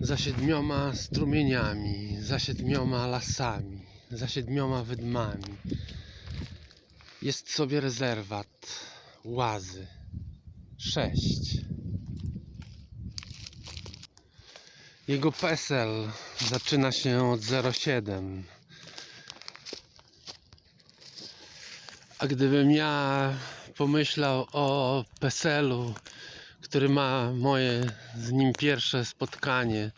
za siedmioma strumieniami, za siedmioma lasami, za siedmioma wydmami. Jest sobie rezerwat łazy. Sześć. Jego PESEL zaczyna się od 07. A gdybym ja pomyślał o PESEL-u, który ma moje z nim pierwsze spotkanie,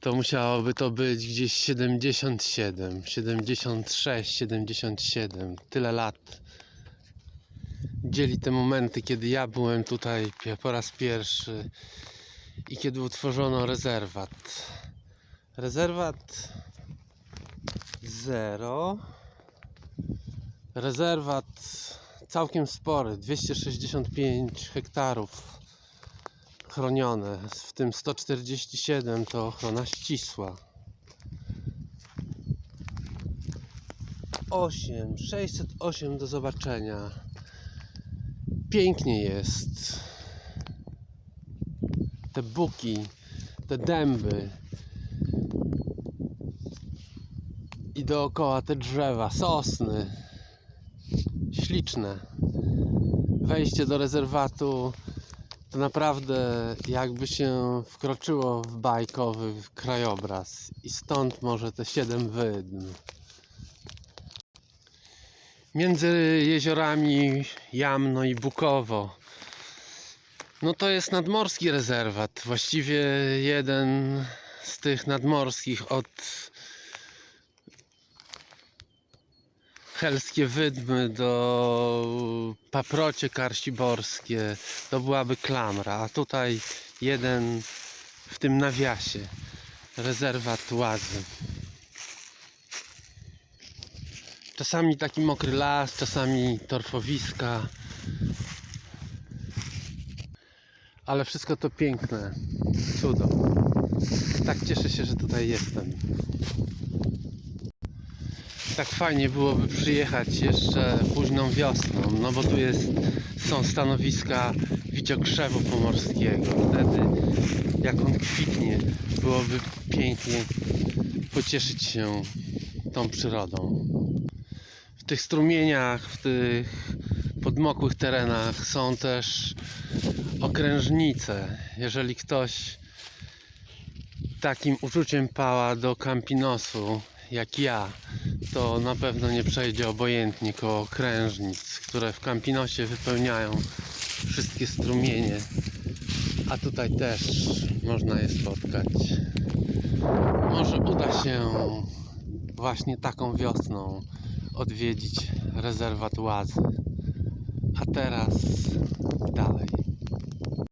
to musiałoby to być gdzieś 77, 76, 77. Tyle lat dzieli te momenty, kiedy ja byłem tutaj po raz pierwszy i kiedy utworzono rezerwat. Rezerwat 0. Rezerwat całkiem spory, 265 hektarów chronione, w tym 147 to ochrona ścisła. 8, 608 do zobaczenia. Pięknie jest. Te buki, te dęby. I dookoła te drzewa, sosny. Śliczne. Wejście do rezerwatu to naprawdę jakby się wkroczyło w bajkowy krajobraz. I stąd może te siedem wydm. Między jeziorami Jamno i Bukowo. No to jest nadmorski rezerwat. Właściwie jeden z tych nadmorskich od Helskie Wydmy do Paprocie Karsiborskie to byłaby klamra, a tutaj jeden w tym nawiasie rezerwat łazy. Czasami taki mokry las, czasami torfowiska. Ale wszystko to piękne, cudo. Tak cieszę się, że tutaj jestem. Tak fajnie byłoby przyjechać jeszcze późną wiosną, no bo tu jest, są stanowiska wiciokrzewu pomorskiego. Wtedy jak on kwitnie, byłoby pięknie pocieszyć się tą przyrodą. W tych strumieniach, w tych podmokłych terenach są też okrężnice. Jeżeli ktoś takim uczuciem pała do Campinosu jak ja, to na pewno nie przejdzie obojętnie koło krężnic, które w Campinosie wypełniają wszystkie strumienie. A tutaj też można je spotkać. Może uda się właśnie taką wiosną odwiedzić rezerwat Łazy. A teraz dalej.